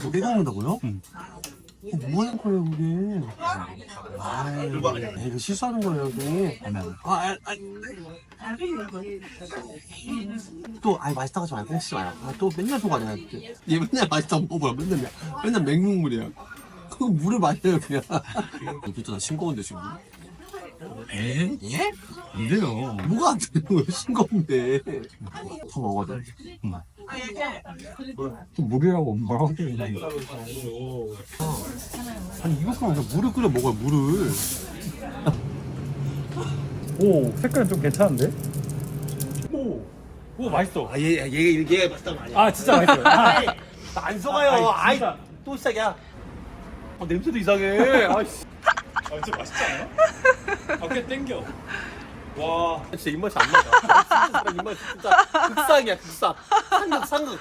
두 개가 온다고요? 응. 뭐 하는 거예요, 그게? 아, 이거 실수하는 거예요, 그게. 아, 아, 아. 또, 아이, 맛있다고 하지 말고, 혹시 마요. 아, 또 맨날 보고 아니야. 얘 맨날 맛있다고 먹어봐요. 맨날, 맨날 맹국물이야. 그거 물을 마셔요, 그냥. 이거 싱거운데, 지금. 에? 예? 안 돼요. 뭐가 안 되는 거예요, 싱거운데. 더 먹어야 돼. 또 물이라고 뭐라고 하겠냐, 이거. 아니, 이만큼 그냥 물을 끓여 먹어요, 물을. 오, 색깔 좀 괜찮은데? 오, 오, 맛있어. 아, 얘, 얘, 얘, 얘 맛있다는 거 아니야? 아, 진짜 맛있어요. 아, 안 속아요. 아이, 아이, 진짜. 또 시작이야. 아, 냄새도 이상해. 아이씨. 아, 진짜 맛있지 않아요? 아, 꽤 땡겨. 와. 진짜 입맛이 안 맞아. 진짜 입맛이 진짜 극상이야, 극상. 상극, 상극.